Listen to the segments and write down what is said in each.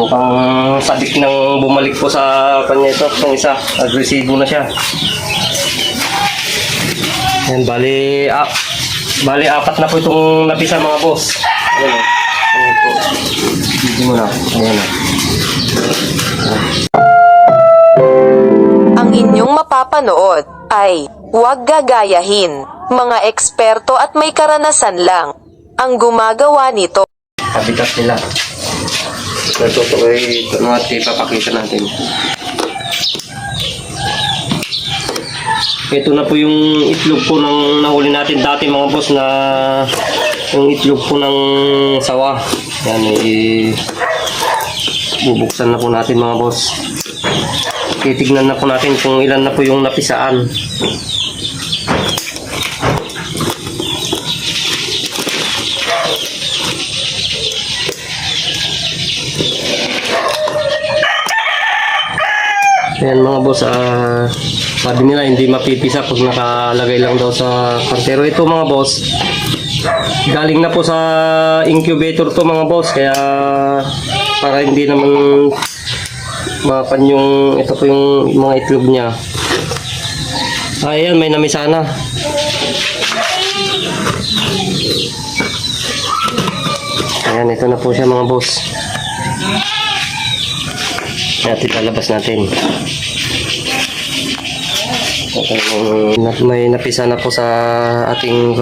Mukhang sadik nang bumalik po sa kanya ito. Itong isa, agresibo na siya. Yan, bali, ah, bali apat na po itong napisa mga boss. Ayan o. Ayan po. Dito mo na. Ayan o. Ang inyong mapapanood ay huwag gagayahin. Mga eksperto at may karanasan lang ang gumagawa nito. Habitat nila. Ito po ay natin ipapakita natin. Ito na po yung itlog po ng nahuli natin dati mga boss na yung itlog po ng sawa. Yan eh, bubuksan na po natin mga boss. Titignan na po natin kung ilan na po yung napisaan. Ayan mga boss, ah, sabi nila hindi mapipisa pag nakalagay lang daw sa kantero. Ito mga boss, galing na po sa incubator to mga boss, kaya para hindi naman mapan yung, ito po yung mga itlog niya. Ayan, may namisana. Ayan, ito na po siya mga boss. Natin lalabas natin. At may napisa na po sa ating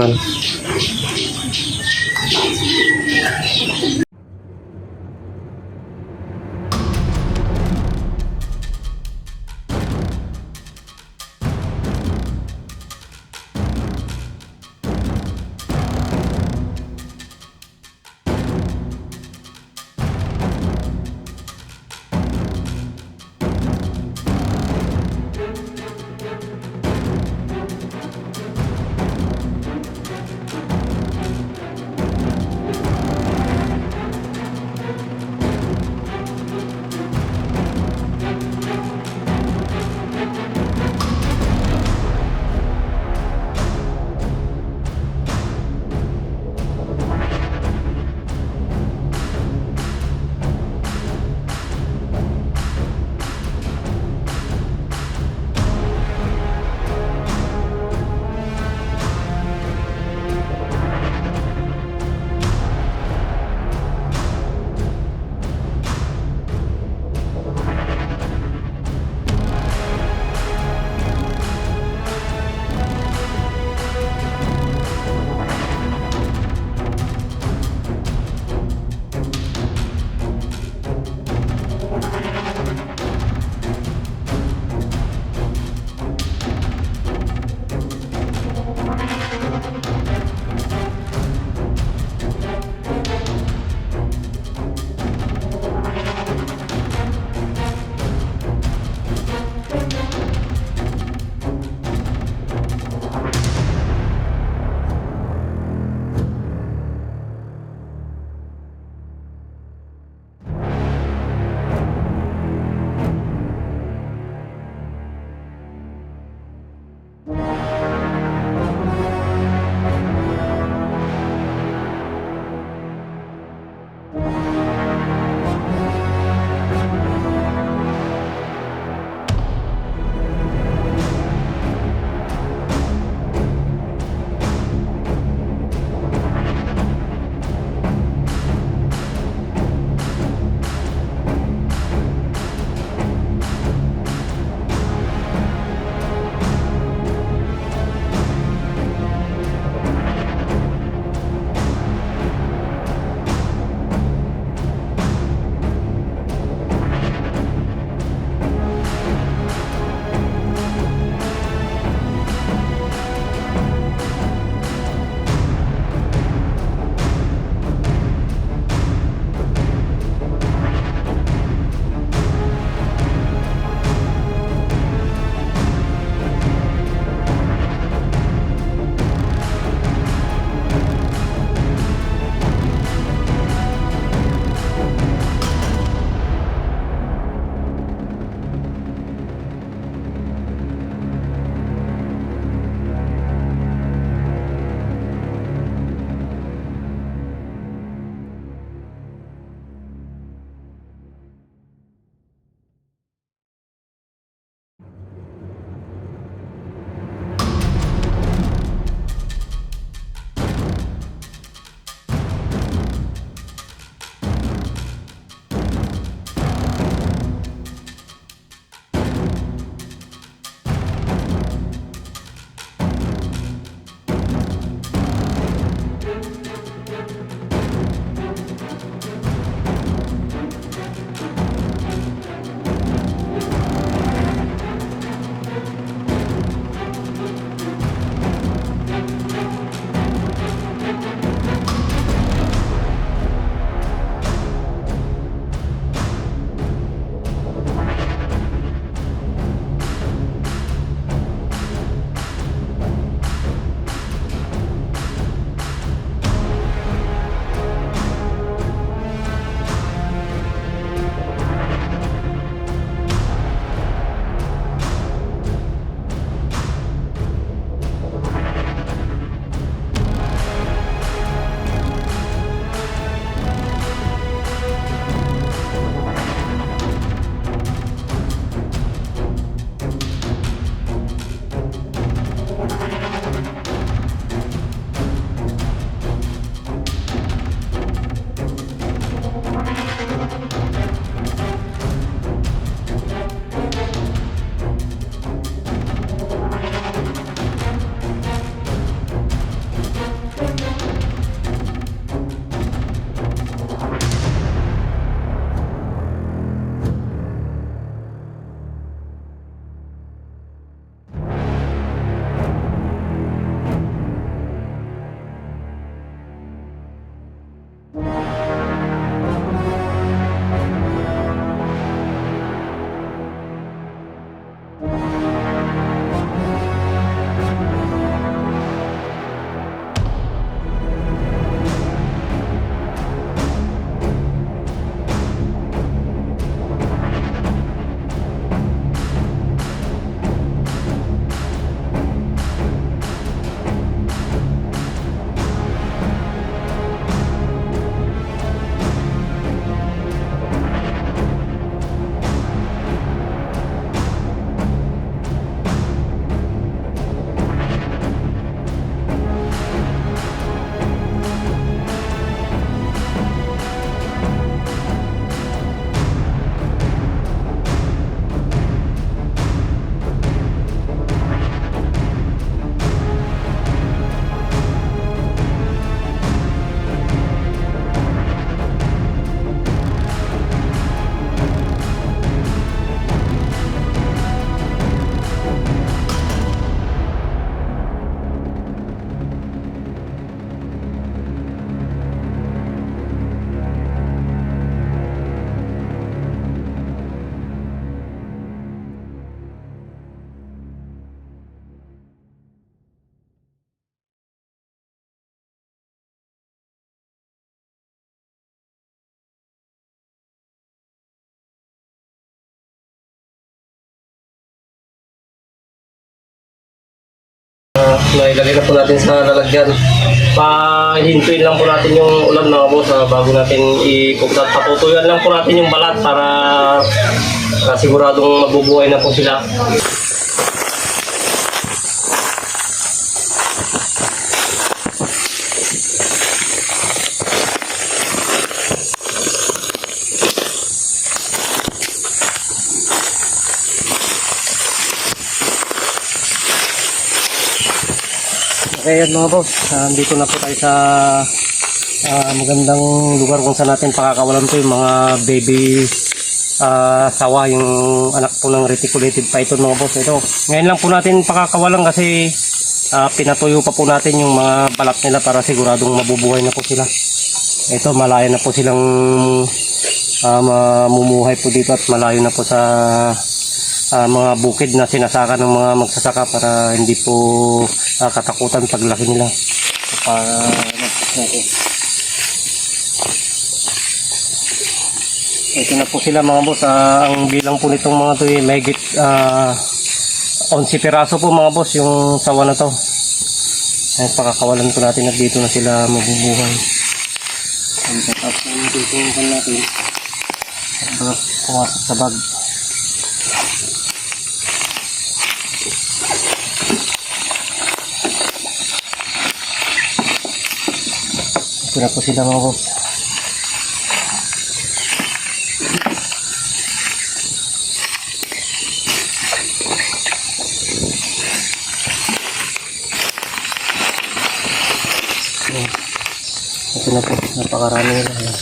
van. nailagay na po natin sa lalagyan. Pahintuin lang po natin yung ulan mga boss ah, bago natin ipugtat. Patutuyan lang po natin yung balat para para siguradong mabubuhay na po sila. Okay, yan mga boss. Ah, Andito na po tayo sa ah, magandang lugar kung saan natin pakakawalan po yung mga baby ah, sawa, yung anak po ng reticulated python mga boss. Ito, ngayon lang po natin pakakawalan kasi ah, pinatuyo pa po natin yung mga balat nila para siguradong mabubuhay na po sila. Ito, malaya na po silang ah, mamumuhay po dito at malayo na po sa ah, mga bukid na sinasaka ng mga magsasaka para hindi po ah, katakutan paglaki nila. Para ano, natin. Ito na po sila mga boss. Ah, ang bilang po nitong mga to ay mahigit ah, 11 piraso po mga boss yung sawa na to. Ay, pakakawalan po natin at dito na sila mabubuhay. Ang tatap po dito yung natin. Para pumasok sa bag. Ito na po sila mga boss. Ito na po, napakarami nila. Ayan.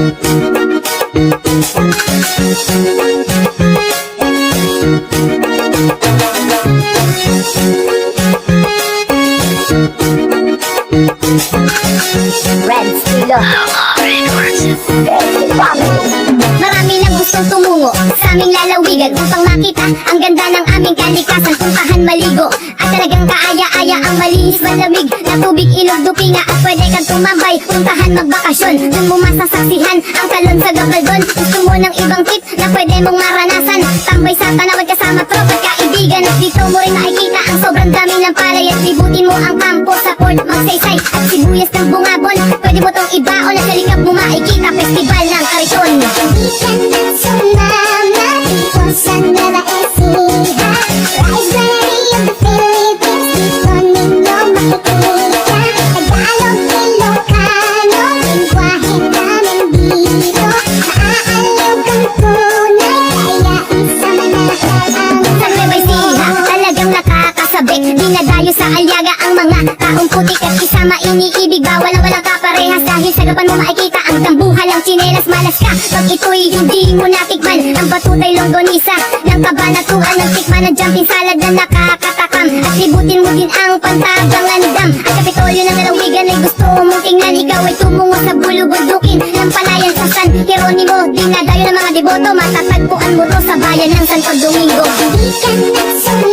Red sa aming lalawigan upang makita ang ganda ng aming kalikasan. Puntahan maligo at talagang kaaya-aya ang malinis malamig na tubig ilog dupinga at pwede kang tumambay. Puntahan magbakasyon dun mo masasaksihan ang talon sa gabaldon gusto mo ng ibang tip na pwede mong maranasan? Tambay sa tanawad kasama tropa at kaibigan at dito mo rin makikita ang sobrang dami ng palay. At libutin mo ang kampo sa port magsaysay at sibuyas ng bungabon. Pwede mo tong ibaon at sa likap mo makikita festival ng kariton Hindi ka na dito taong putik At isama iniibig, bawal ang walang kaparehas. Dahil sa gapan mo makikita ang tambuhalang tsinelas Malas ka, pag ito'y hindi mo natikman Ang batutay longganisa. Ng kabanatuan Ng tikman ng jumping salad na nakakatakam. At libutin mo din ang pantagang landam At kapitolyo ng lalawigan ay gusto mong tingnan Ikaw ay tumungo sa bulubundukin. Ng palayan sa San Jeronimo Dinadayo ng mga deboto, matatagpuan mo to sa bayan ng Santo Domingo. Hindi ka na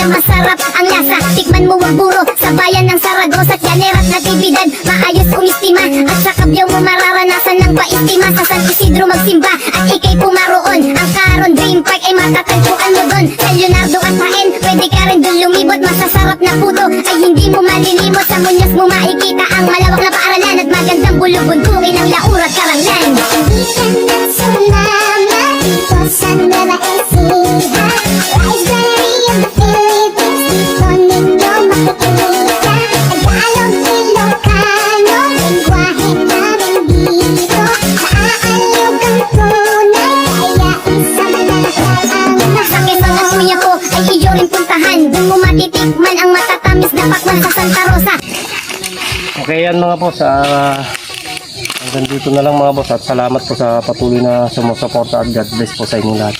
na masarap. Ang lasa Tikman mo ang buro. Sa bayan ng Saragosa at Llaneras Natividad, maayos umistima At sa kabyaw mo mararanasan ng paistima. Sa San Isidro magsimba at ikay pumaroon. Ang Caron Dream Park ay matatagpuan mo doon. Sa Leonardo at Haen, pwede ka rin doon lumibot. Masasarap na puto ay hindi mo malilimot Sa Muñoz mo makikita ang malawak na paaralan At magandang bulubundukin ng Laura at Karanglan. Hindi ka na Okay yan mga boss. Ah, hanggang dito na lang mga boss at salamat po sa patuloy na sumusuporta at God bless po sa inyo lahat.